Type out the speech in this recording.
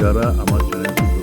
যারা আমার চ্যানেলটি